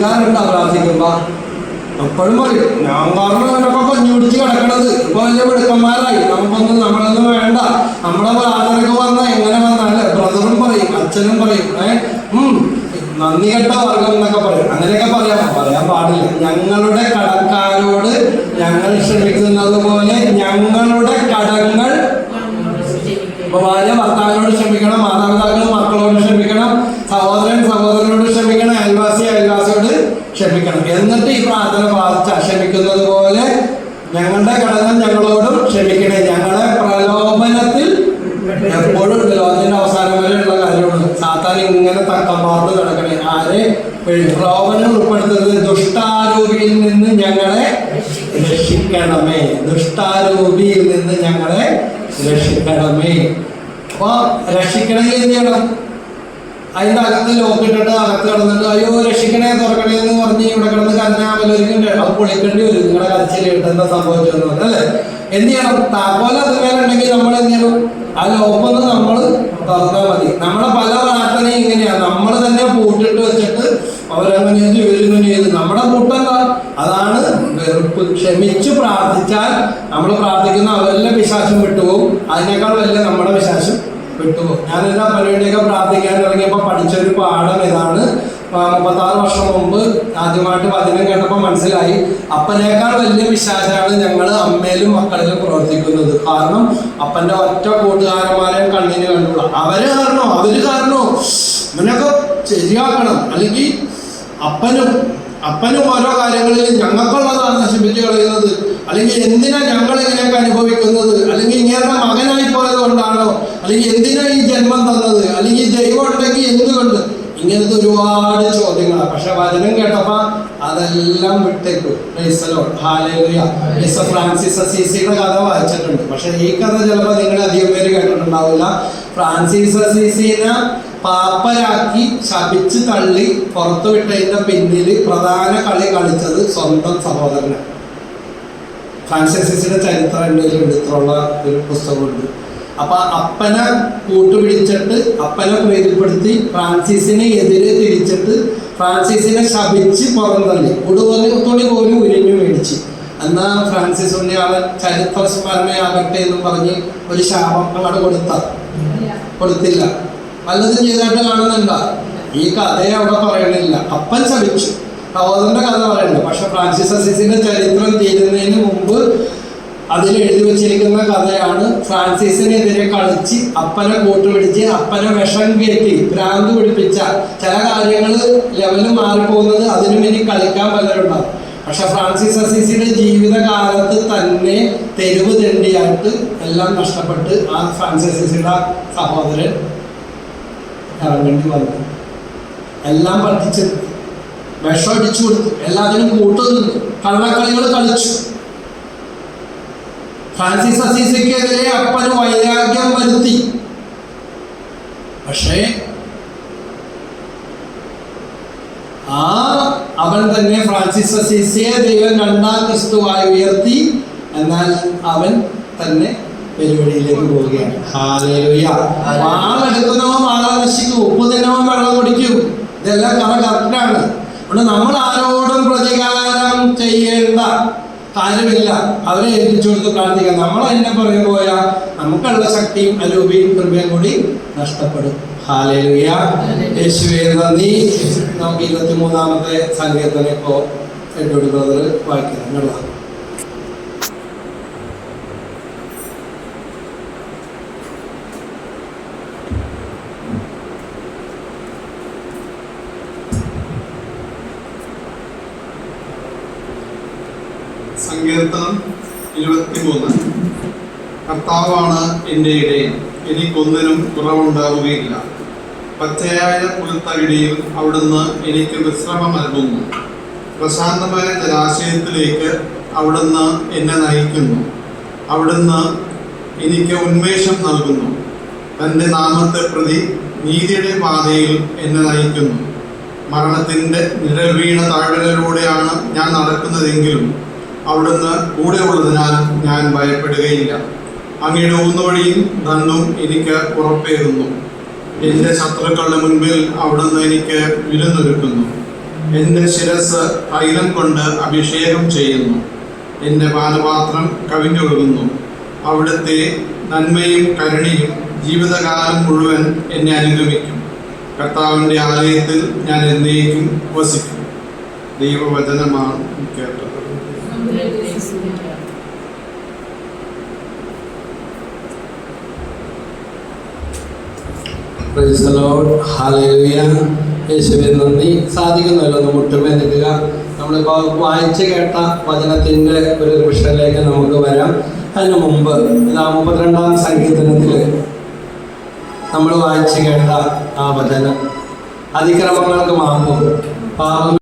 പ്രാർത്ഥിക്കാറുണ്ട് പ്രാർത്ഥിക്കുമ്പോ എപ്പോഴും പറയും ഞാൻ കാരണം അവനൊക്കെ കൊഞ്ഞു പിടിച്ച് കിടക്കണത്. ഇപ്പൊ വലിയ മിടുക്കന്മാരായി. നമുക്കൊന്നും നമ്മളൊന്നും വേണ്ട. നമ്മളെ പ്രാർത്ഥനക്ക് വന്ന എങ്ങനെ വന്നാലേ ബ്രദറും പറയും അച്ഛനും പറയും ഏഹ് നന്ദി കെട്ട വർഗം എന്നൊക്കെ പറയും. അങ്ങനെയൊക്കെ പറയാം. പറയാൻ പാടില്ല. ഞങ്ങളുടെ കടക്കാരോട് ഞങ്ങൾ ക്ഷമിക്കുന്നത് പോലെ ഞങ്ങളുടെ കടങ്ങൾ ഭാര്യ ഭർത്താവിനോട് ക്ഷമിക്കണം. മാതാപിതാക്കൾ ക്ഷമിക്കണം. എന്നിട്ട് ഈ പ്രാർത്ഥന പ്രാർത്ഥിച്ച ക്ഷമിക്കുന്നത് പോലെ ഞങ്ങളുടെ ഘടകം ഞങ്ങളോടും ക്ഷമിക്കണേ. ഞങ്ങളെ പ്രലോഭനത്തിൽ എപ്പോഴും അതിന്റെ അവസാനം വരെ ഉള്ള കാര്യമാണ്. സാത്താൻ ഇങ്ങനെ തക്കമാർന്ന് കിടക്കണേ ആരെ? പ്രലോഭനം ഉൾപ്പെടുത്തുന്നത് ദുഷ്ടാരൂപിയിൽ നിന്ന് ഞങ്ങളെ രക്ഷിക്കണമേ. ദുഷ്ടാരൂപിയിൽ നിന്ന് ഞങ്ങളെ രക്ഷിക്കണമേ. അപ്പൊ രക്ഷിക്കണമെങ്കിൽ എന്ത് ചെയ്യണം. അതിന്റെ അകത്ത് ലോക്കിട്ടിട്ട് അകത്ത് കിടന്നിട്ട് അയ്യോ രക്ഷിക്കണേ തുറക്കണേ എന്ന് പറഞ്ഞ് ഇവിടെ കിടന്ന് കന്നാമലൊരിക്കണ്ടേ അത് പൊളിക്കേണ്ടി വരും നിങ്ങളുടെ കരച്ചിലിട്ട് എന്താ സംഭവിച്ചതെന്ന് അല്ലെ? എന്ത് ചെയ്യണം? താക്കോല അതുമേലുണ്ടെങ്കിൽ നമ്മൾ എന്ത് ചെയ്യണം? ആ ലോക്കൊന്ന് നമ്മൾ തുറന്നാൽ മതി. നമ്മളെ പല പ്രാർത്ഥനയും ഇങ്ങനെയാണ് നമ്മൾ തന്നെ പൂട്ടിട്ട് വെച്ചിട്ട് അവരങ്ങനെ ചെയ്തു ഇവരിങ്ങനെ ചെയ്തു. നമ്മുടെ കൂട്ടെന്താ അതാണ് വെറുപ്പ്. ക്ഷമിച്ച് പ്രാർത്ഥിച്ചാൽ നമ്മൾ പ്രാർത്ഥിക്കുന്ന അവരെല്ലാം വിശ്വാസം വിട്ടുപോകും. അതിനേക്കാൾ വലിയ നമ്മുടെ വിശ്വാസം വിട്ടുപോകും ഞാൻ എല്ലാ പരിപാടിയൊക്കെ പ്രാർത്ഥിക്കാൻ ഇറങ്ങിയപ്പോൾ പഠിച്ചൊരു പാഠം ഇതാണ്. മുപ്പത്താറ് വർഷം മുമ്പ് ആദ്യമായിട്ട് വചനം കേട്ടപ്പോൾ മനസ്സിലായി. അപ്പനേക്കാൾ വലിയ വിശ്വാസമാണ് ഞങ്ങൾ അമ്മയിലും മക്കളിലും പ്രവർത്തിക്കുന്നത്. കാരണം അപ്പന്റെ ഒറ്റ കൂട്ടുകാരന്മാരെ കണ്ണിന് കണ്ടുള്ള അവർ കാരണോ? അവർ കാരണോ? ഇവനൊക്കെ ശരിയാക്കണം. അല്ലെങ്കിൽ അപ്പനും അപ്പനും ഓരോ കാര്യങ്ങളിൽ ഞങ്ങൾക്കുള്ളതാണ് നശിപ്പിച്ച് കളയുന്നത്. അല്ലെങ്കിൽ എന്തിനാ ഞങ്ങൾ ഇങ്ങനെയൊക്കെ അനുഭവിക്കുന്നത്? അല്ലെങ്കിൽ ഇങ്ങനത്തെ മകനായി പോയത് കൊണ്ടാണോ അല്ലെങ്കിൽ എന്തിനാ ഈ ജന്മം തന്നത്? അല്ലെങ്കിൽ ദൈവം ഉണ്ടെങ്കിൽ എന്തുകൊണ്ട്? ഇങ്ങനത്തെ ഒരുപാട് ചോദ്യങ്ങളാണ് പക്ഷെ വചനം കേട്ടപ്പോ അതെല്ലാം വിട്ടേക്ക്. അസീസിയുടെ കഥ വായിച്ചിട്ടുണ്ട്. പക്ഷെ ഈ കഥ ചിലപ്പോൾ നിങ്ങൾ അധികം പേര് കേട്ടിട്ടുണ്ടാവില്ല. ഫ്രാൻസിസ് അസീസിനെ പാപ്പരാക്കി ശപിച്ച് തള്ളി പുറത്തു വിട്ടതിന്റെ പിന്നിൽ പ്രധാന കളി കളിച്ചത് സ്വന്തം സഹോദരനാണ് ഫ്രാൻസിസിന്റെ ചരിത്രം എന്റെ എടുത്തുള്ള ഒരു പുസ്തകമുണ്ട്. അപ്പൊ അപ്പനെ കൂട്ടുപിടിച്ചിട്ട് അപ്പനെ പ്രീതിപ്പെടുത്തി ഫ്രാൻസിസിനെ എതിരെ തിരിച്ചിട്ട് ഫ്രാൻസിസിനെ ശപിച്ച് പുറന്തള്ളി ഉടുവലി തുണി പോലും ഉരിഞ്ഞു മേടിച്ച്. എന്നാ ഫ്രാൻസിസ് ഉണ്ണിയാളെ ചരിത്ര സ്മരണയാകട്ടെ എന്ന് പറഞ്ഞ് ഒരു ശാപം അവിടെ കൊടുത്ത. കൊടുത്തില്ല. വല്ലതും ചെയ്തായിട്ട് കാണുന്നുണ്ട? ഈ കഥയെ അവിടെ പറയണില്ല. അപ്പൻ ശപിച്ചു. സഹോദരന്റെ കഥ പറയുന്നുണ്ട് പക്ഷെ ഫ്രാൻസിസ് അസീസിന്റെ ചരിത്രം തീരുന്നതിന് മുമ്പ് അതിൽ എഴുതി വെച്ചിരിക്കുന്ന കഥയാണ്. ഫ്രാൻസിസിനെതിരെ കളിച്ച് അപ്പനെ കൂട്ടുപിടിച്ച് അപ്പനെ വിഷം കയറ്റി ഭ്രാന്ത് പിടിപ്പിച്ച. ചില കാര്യങ്ങൾ ലെവൽ മാറിപ്പോകുന്നത് അതിനു ഇനി കളിക്കാൻ പലരുണ്ടാവും. പക്ഷെ ഫ്രാൻസിസ് അസീസിന്റെ ജീവിതകാലത്ത് തന്നെ തെരുവ് തെണ്ടിയായിട്ട് എല്ലാം നഷ്ടപ്പെട്ട് ആ ഫ്രാൻസിസ് അസീസിയുടെ സഹോദരൻ ഇറങ്ങേണ്ടി വന്നു. എല്ലാം പഠിച്ചെടുത്തു വിഷം അടിച്ചു കൊടുത്തു. എല്ലാത്തിനും കൂട്ടുനിന്നു കള്ളക്കളികൾ കളിച്ചു. ഫ്രാൻസിസ് അസീസയ്ക്കെതിരെ അപ്പന് വൈരാഗ്യം വരുത്തി. പക്ഷേ ആ അവൻ തന്നെ ഫ്രാൻസിസ് അസീസയെ ദൈവം രണ്ടാം ക്രിസ്തുവായി ഉയർത്തി. എന്നാൽ അവൻ തന്നെ വെല്ലുവിളിയിലേക്ക് പോവുകയാണ്. വാളെടുക്കുന്നവൻ വാള നശിക്കും. ഉപ്പ് വെള്ളം കുടിക്കും. ഇതെല്ലാം കറ കറക്റ്റാണ് അതുകൊണ്ട് നമ്മൾ ആരോടും പ്രതികാരം ചെയ്യേണ്ട കാര്യമില്ല അവരെ ഏൽപ്പിച്ചു കൊടുത്ത് പ്രാർത്ഥിക്കാം നമ്മൾ എന്നെ പറയാൻ പോയാൽ നമുക്കുള്ള ശക്തിയും അരൂപിയും കൃപയും കൂടി നഷ്ടപ്പെടും. യേശുവേ നന്ദി. നമുക്ക് ഇരുപത്തിമൂന്നാമത്തെ സങ്കീർത്തനം ഇപ്പോൾ എന്നോട് ബ്രദർ വായിക്കണം സങ്കീർത്തനം ഇരുപത്തിമൂന്ന്. കർത്താവാണ് എന്റെ ഇടയൻ എനിക്കൊന്നിനും കുറവുണ്ടാവുകയില്ല. പച്ചയായ പുൽത്തകിടിയിൽ അവിടുന്ന് എനിക്ക് വിശ്രമം നൽകുന്നു. പ്രശാന്തമായ ജലാശയത്തിലേക്ക് അവിടുന്ന് എന്നെ നയിക്കുന്നു. അവിടുന്ന് എനിക്ക് ഉന്മേഷം നൽകുന്നു. തന്റെ നാമത്തെ പ്രതി നീതിയുടെ പാതയിൽ എന്നെ നയിക്കുന്നു. മരണത്തിന്റെ നിഴൽ വീണ താഴ്വരയിലൂടെയാണ് ഞാൻ നടക്കുന്നതെങ്കിലും അവിടുന്ന് കൂടെ ഉള്ളതിനാൽ ഞാൻ ഭയപ്പെടുകയില്ല. അങ്ങയുടെ ഊന്നുവഴിയും നന്നും എനിക്ക് ഉറപ്പേകുന്നു എന്റെ ശത്രുക്കളുടെ മുൻപിൽ അവിടുന്ന് എനിക്ക് വിരുന്നൊരുക്കുന്നു. എന്റെ ശിരസ് തൈലം കൊണ്ട് അഭിഷേകം ചെയ്യുന്നു. എന്റെ പാനപാത്രം കവിഞ്ഞൊഴുകുന്നു. അവിടുത്തെ നന്മയും കരുണയും ജീവിതകാലം മുഴുവൻ എന്നെ അനുഗമിക്കും. കർത്താവിന്റെ ആലയത്തിൽ ഞാൻ എന്നേക്കും വസിക്കും. ദൈവവചനമാണ് കേട്ടത്. Praise the Lord. Hallelujah. യേശുവെ നന്ദി. സാധിക്കുന്നല്ലോ ഒന്ന് മുട്ടുമേ നിൽക്കുക നമ്മളിപ്പോൾ വായിച്ചു കേട്ട വചനത്തിന്റെ ഒരു നിമിഷത്തിലേക്ക് നമുക്ക് വരാം. അതിന് മുമ്പ് ഇതാ മുപ്പത്തിരണ്ടാം സങ്കീർത്തനത്തിൽ നമ്മൾ വായിച്ചു കേട്ട ആ വചനം. അതിക്രമങ്ങൾക്ക് മാപ്പും. പാപം